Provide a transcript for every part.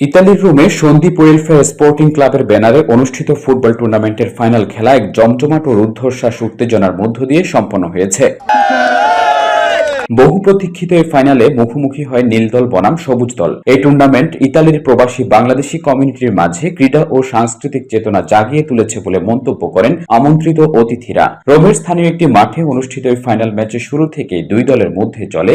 ইতালির রোমে Sandeep welfare sporting ক্লাবের ব্যানারে অনুষ্ঠিত ফুটবল টুর্নামেন্টের ফাইনাল খেলা এক জমজমাট ও রুদ্ধশ্বাস উত্তেজনার মধ্য দিয়ে সম্পন্ন হয়েছে। বহু প্রতীক্ষিত এই ফাইনালে মুখোমুখি হয় নীল দল বনাম সবুজ দল। এই টুর্নামেন্ট ইতালির প্রবাসী বাংলাদেশি কমিউনিটির মাঝে ক্রীড়া ও সাংস্কৃতিক চেতনা জাগিয়ে তুলেছে বলে মন্তব্য করেন আমন্ত্রিত অতিথিরা। রোমের স্থানীয় একটি মাঠে অনুষ্ঠিত এই ফাইনাল ম্যাচের শুরু থেকে দুই দলের মধ্যে চলে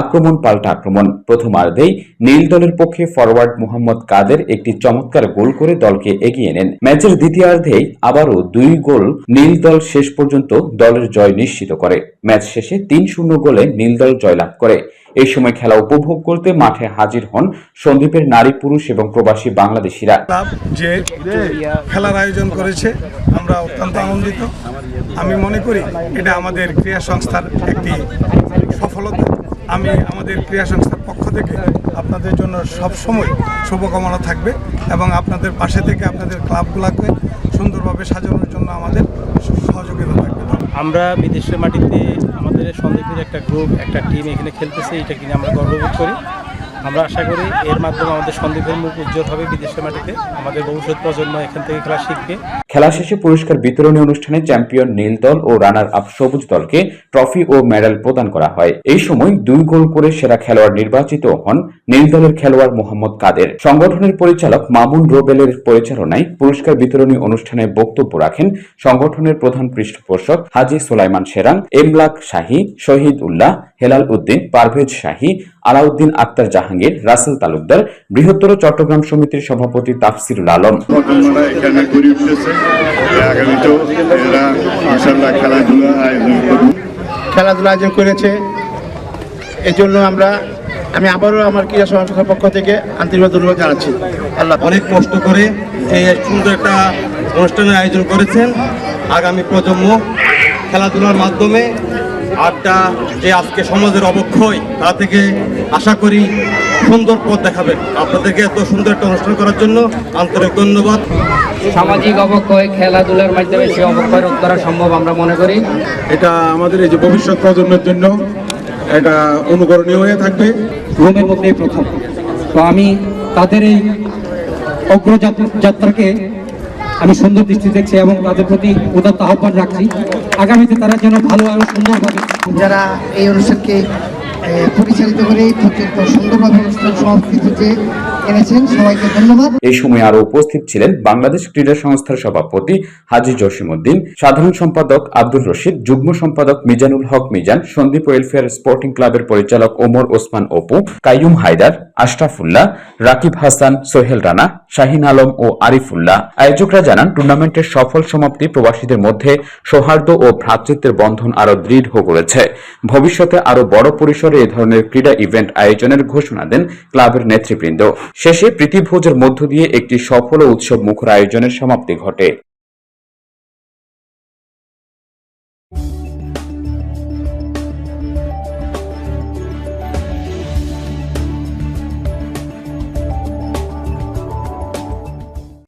আক্রমণ, পাল্টা আক্রমণ প্রথমার্ধেই নীল দলের পক্ষে ফরওয়ার্ড মোহাম্মদ কাদের একটি চমৎকার গোল করে দলকে এগিয়ে নেন। ম্যাচের দ্বিতীয়ার্ধেই আবারও দুই গোল নীল দল শেষ পর্যন্ত দলের জয় নিশ্চিত করে। ম্যাচ শেষে তিন শূন্য গোলে নীল দল জয়লাভ করে। এই সময় খেলা উপভোগ করতে মাঠে হাজির হন সন্দীপের নারী পুরুষ এবং প্রবাসী বাংলাদেশিরা। যে খেলার আয়োজন করেছে, আমরা অত্যন্ত আনন্দিত। আমি মনে করি এটা আমাদের ক্রীড়া সংস্থার একটি সফলতা। আমি আমাদের ক্রীড়া সংস্থার পক্ষ থেকে আপনাদের জন্য সব সময় শুভকামনা থাকবে এবং আপনাদের পাশে থেকে আপনাদের ক্লাবগুলোকে সুন্দরভাবে সাজানোর জন্য আমাদের সহযোগিতা থাকবে। আমরা বিদেশের মাটিতে আমাদের সন্দীপের একটা গ্রুপ একটা টিম এখানে খেলতেছে, এটা কিনে আমরা গর্ববোধ করি। আমরা আশা করি এর মাধ্যমে আমাদের সন্দীপের মুখ উজ্জ্বল হবে বিদেশের মাটিতে। আমাদের ভবিষ্যৎ প্রজন্ম এখান থেকে খেলা শিখবে। খেলা শেষে পুরস্কার বিতরণী অনুষ্ঠানে চ্যাম্পিয়ন নীল দল ও রানার আপ সবুজ দলকে ট্রফি ও মেডেল প্রদান করা হয়। এই সময় দুই গোল করে সেরা খেলোয়াড় নির্বাচিত হন নীল দলের খেলোয়াড় মোহাম্মদ কাদের। সংগঠনের পরিচালক মামুন রোবেলের পরিচালনায় পুরস্কার বিতরণী অনুষ্ঠানে বক্তব্য রাখেন সংগঠনের প্রধান পৃষ্ঠপোষক হাজি সোলাইমান সেরাং, এমলাক শাহী, শহীদ উল্লাহ হেলাল উদ্দিন পারভেজ শাহী আলাউদ্দিন আক্তার জাহাঙ্গীর রাসেল তালুকদার বৃহত্তর চট্টগ্রাম সমিতির সভাপতি তাফসিরুল আলম। খেলাধুলা আয়োজন করবে। খেলাধুলা আয়োজন করেছে। এজন্য আমরা আমি আবারও আমার ক্রীড়া সংস্থার পক্ষ থেকে আন্তরিক ধন্যবাদ জানাচ্ছি। আল্লাহ অনেক কষ্ট করে এই সুন্দর একটা অনুষ্ঠানের আয়োজন করেছেন। আগামী প্রজন্ম খেলাধুলার মাধ্যমে আড্ডা যে আজকে সমাজের অবক্ষয় তা থেকে আশা করি সুন্দর পথ দেখাবেন। আপনাদেরকে এত সুন্দর একটা অনুষ্ঠান করার জন্য আন্তরিক ধন্যবাদ। সামাজিক অবক্ষয় খেলাধুলার মাধ্যমে সে অবক্ষয় রোধ করা সম্ভব আমরা মনে করি। এটা আমাদের এই যে ভবিষ্যৎ প্রজন্মের জন্য এটা অনুকরণীয় হয়ে থাকবে। রোমের মধ্যেই প্রথম। তো আমি তাদের এই অগ্রযাত্রাকে আমি সুন্দর দৃষ্টি দেখছি এবং তাদের প্রতি উদাত্ত আহ্বান রাখছি। আগামীতে তারা যেন ভালো এবং সুন্দরভাবে যারা এই অনুষ্ঠানকে পরিচালিত করে অত্যন্ত সুন্দরভাবে অনুষ্ঠান সংস্কৃতিতে এই সময় আরও উপস্থিত ছিলেন বাংলাদেশ ক্রীড়া সংস্থার সভাপতি হাজি জসিমউদ্দিন, সাধারণ সম্পাদক আব্দুর রশিদ, যুগ্ম সম্পাদক মিজানুল হক মিজান, সন্দীপ ওয়েলফেয়ার স্পোর্টিং ক্লাবের পরিচালক ওমর ওসমান অপু, কাইয়ুম হায়দার, আশরাফুল্লাহ, রাকিব হাসান, সোহেল রানা, শাহিন আলম ও আরিফুল্লাহ। আয়োজকরা জানান, টুর্নামেন্টের সফল সমাপ্তি প্রবাসীদের মধ্যে সৌহার্দ্য ও ভ্রাতৃত্বের বন্ধন আরও দৃঢ় করেছে। ভবিষ্যতে আরও বড় পরিসরে এ ধরনের ক্রীড়া ইভেন্ট আয়োজনের ঘোষণা দেন ক্লাবের নেতৃবৃন্দ। শেষে প্রীতিভোজের মধ্য দিয়ে একটি সফল ও উৎসব মুখর আয়োজনের সমাপ্তি ঘটে।